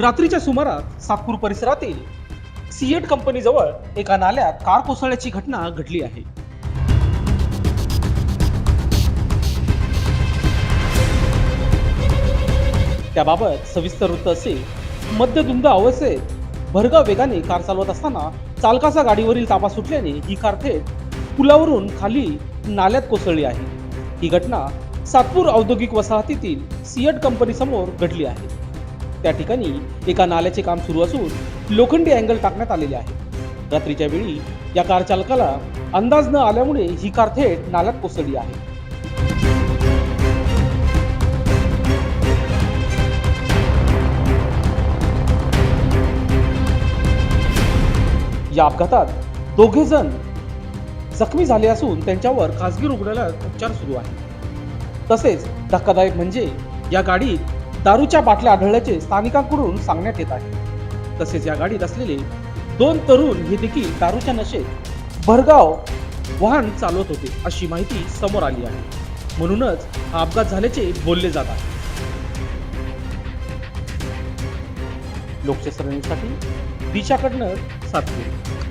रात्रीच्या सुमारात सातपूर परिसरातील सिएट कंपनीजवळ एका नाल्यात कार कोसळल्याची घटना घडली आहे. त्याबाबत सविस्तर वृत्त असे मध्यधुंद अवस्थेत भरगाव वेगाने कार चालवत असताना चालकाचा गाडीवरील ताबा सुटल्याने ही कार थेट पुलावरून खाली नाल्यात कोसळली आहे. ही घटना सातपूर औद्योगिक वसाहतीतील सिएट कंपनी समोर घडली आहे. त्या ठिकाणी एका नाल्याचे काम सुरू असून लोखंडी अँगल टाकण्यात आलेले आहे. रात्रीच्या वेळी या कार चालकाला अंदाज न आल्यामुळे ही कार थेट नाल्यात कोसळली आहे. या अपघातात दोघे जण जखमी झाले असून त्यांच्यावर खासगी रुग्णालयात उपचार सुरू आहे तसेच धक्कादायक म्हणजे या गाडीत दारूच्या बाटल्या आढळल्याचे स्थानिकांकडून सांगण्यात येत आहे. तसेच या गाडीत असलेले दोन तरुण हे देखील दारूच्या नशेत भरगाव वाहन चालवत होते अशी माहिती समोर आली आहे. म्हणूनच हा अपघात झाल्याचे बोलले जात आहे. लोकशाही दिशाकडनं सातपूर